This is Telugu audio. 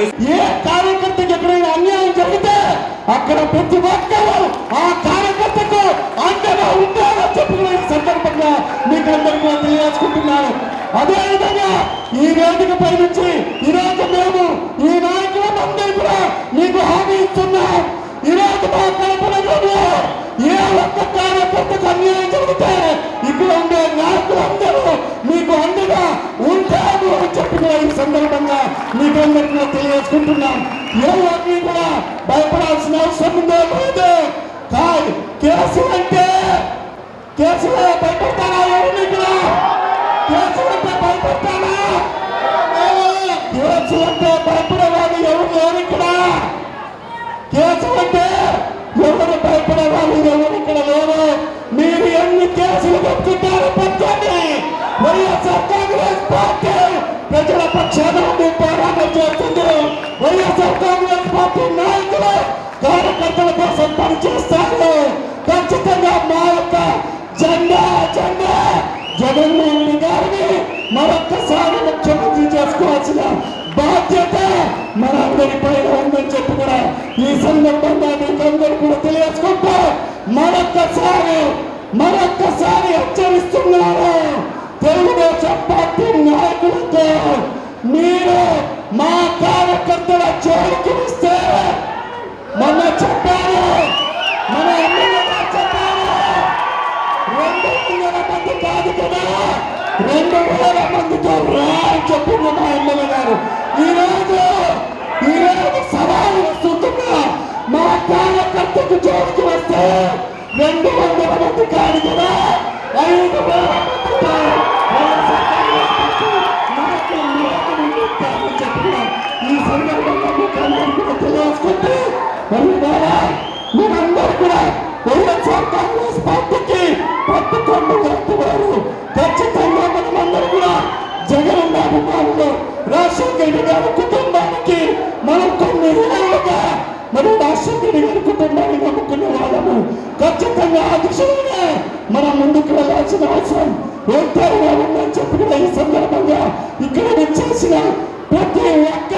ఏ కార్యకర్తకి ఎక్కడైనా అన్యాయం జరిగితే అక్కడ ప్రతి ఒక్కరు ఆ కార్యకర్తకు అండగా ఉంటారని చెప్పుకునే సందర్భంగా మీకు అందరికీ నేను తెలియజేసుకుంటున్నాను. అదేవిధంగా ఈ వేదిక పై నుంచి ఈరోజు మేము ఈ నాయకులందరూ కూడా మీకు హామీ ఇస్తున్నాం. ఈరోజు మా కల్పనలో ఏ ఒక్క కార్యకర్తకు అన్యాయం జరిగితే ఇక్కడ ఉండే నాయకులందరూ మీకు సందర్భంగా మీకు అందరికీ నేను తెలియజేసుకుంటున్నాం. ఎవరిని కూడా భయపడాల్సిన అవసరం ఉందో లేదో కాదు. కేసు అంటే కేసు భయపడతారా? ఎవరిని కూడా? కేసు అంటే భయపడతారా? కేసు అంటే భయపడేవాడు ఎవరు? లేరు ఇక్కడ కేసు అంటే ఎవరు భయపడేవాడు వాళ్ళు ఎవరు ఇక్కడ లేరు. మీరు ఎన్ని కేసులు పెట్టుకుంటారో పెట్టండి వైఎస్ఆర్ కాంగ్రెస్ పార్టీ పోరాటం చేస్తుంది వైఎస్ఆర్ కాంగ్రెస్ పార్టీ నాయకులు కార్యకర్తల కోసం పనిచేస్తారు. ఖచ్చితంగా మా యొక్క జెండా జెండా జగన్మోహన్ రెడ్డి గారిని మరొక్కసారి ముఖ్యమంత్రి చేసుకోవాల్సిన బాధ్యత మనందరి పైన ఉందని చెప్పి కూడా ఈ సందర్భంగా మీకు అందరూ కూడా తెలియజేసుకుంటూ మరొక్కసారి మరొక్కసారి హెచ్చరిస్తున్నారు. తెలుగుదేశం పార్టీ నాయకులతో మీరు మా కార్యకర్తల జోలికి వస్తే మొన్న చెప్పారు మన ఎమ్మెల్యే చెప్పాను రెండు వందల మంది కాదు కదా? రెండు వేల మందితో రా అని చెప్పింది మా ఎమ్మెల్యే గారు. ఈరోజు ఈరోజు సవాలు వస్తున్నా మా కార్యకర్తకు జోలికి వస్తే రెండు వందల మంది కాదు కదా? ఐదు వేల మంది వెళ్ళిపోయినా మీరందరూ కూడా వైఎస్ఆర్ కాంగ్రెస్ పార్టీకి పట్టు కన్ను కట్టువారు ఖచ్చితంగా మనమందరూ కూడా జగన్ అభిమానులు రాజశేఖర రెడ్డి గారి కుటుంబానికి మనం కొన్ని రోజులుగా మనం రాజశేఖర రెడ్డి గారి ఇక్కడ వచ్చేసిన ప్రతి ఒక్క